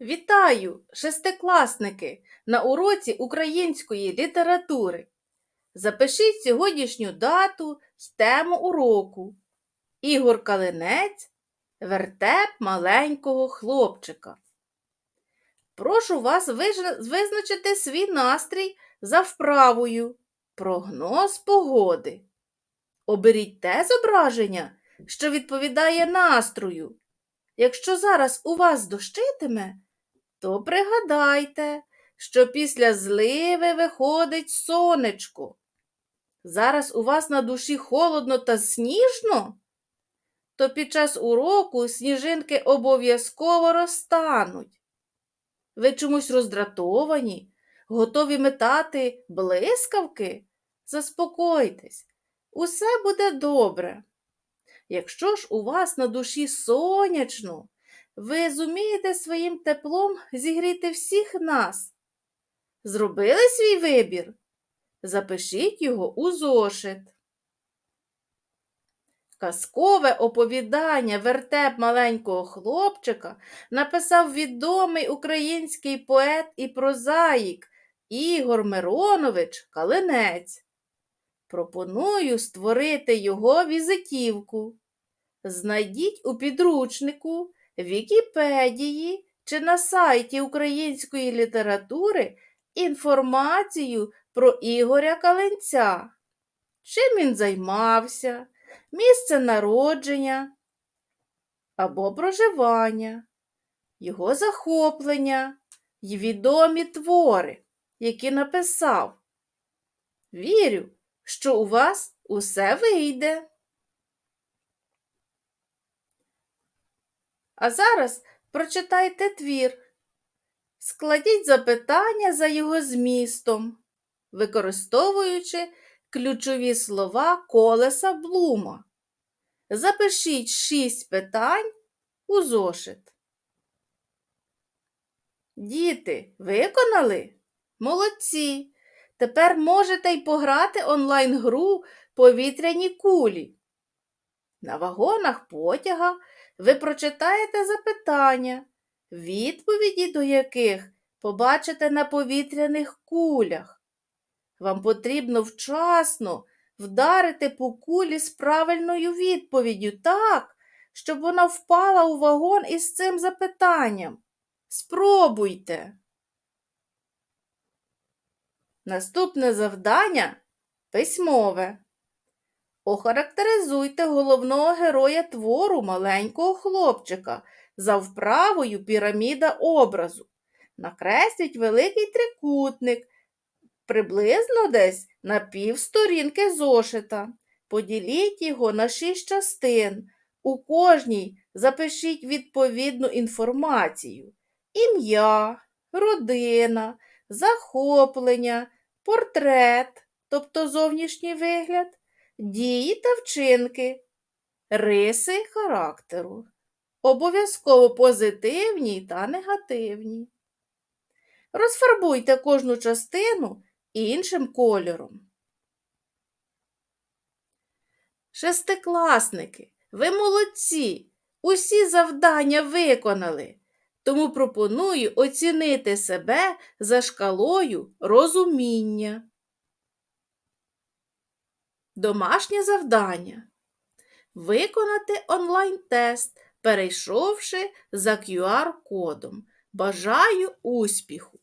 Вітаю, шестикласники, на уроці української літератури. Запишіть сьогоднішню дату й тему уроку. Ігор Калинець Вертеп маленького хлопчика. Прошу вас визначити свій настрій за вправою. Прогноз погоди. Оберіть те зображення, що відповідає настрою. Якщо зараз у вас дощитиме, то пригадайте, що після зливи виходить сонечко. Зараз у вас на душі холодно та сніжно, то під час уроку сніжинки обов'язково розтануть. Ви чомусь роздратовані, готові метати блискавки? Заспокойтесь, усе буде добре. Якщо ж у вас на душі сонячно, ви зумієте своїм теплом зігріти всіх нас. Зробили свій вибір? Запишіть його у зошит. Казкове оповідання Вертеп маленького хлопчика написав відомий український поет і прозаїк Ігор Миронович Калинець. Пропоную створити його візитівку. Знайдіть у підручнику, Вікіпедії чи на сайті української літератури інформацію про Ігоря Каленця. Чим він займався, місце народження або проживання, його захоплення й відомі твори, які написав. Вірю, що у вас усе вийде. А зараз прочитайте твір. Складіть запитання за його змістом, використовуючи ключові слова колеса Блума. Запишіть шість питань у зошит. Діти, виконали? Молодці! Тепер можете й пограти онлайн-гру повітряні кулі. На вагонах потяга ви прочитаєте запитання, відповіді до яких побачите на повітряних кулях. Вам потрібно вчасно вдарити по кулі з правильною відповіддю так, щоб вона впала у вагон із цим запитанням. Спробуйте. Наступне завдання письмове. Охарактеризуйте головного героя твору маленького хлопчика за вправою піраміда образу. Накресліть великий трикутник, приблизно десь на півсторінки зошита. Поділіть його на шість частин. У кожній запишіть відповідну інформацію: ім'я, родина, захоплення, портрет, тобто зовнішній вигляд, дії та вчинки, риси характеру, обов'язково позитивні та негативні. Розфарбуйте кожну частину іншим кольором. Шестикласники, ви молодці! Усі завдання виконали. Тому пропоную оцінити себе за шкалою розуміння. Домашнє завдання. Виконати онлайн-тест, перейшовши за QR-кодом. Бажаю успіху!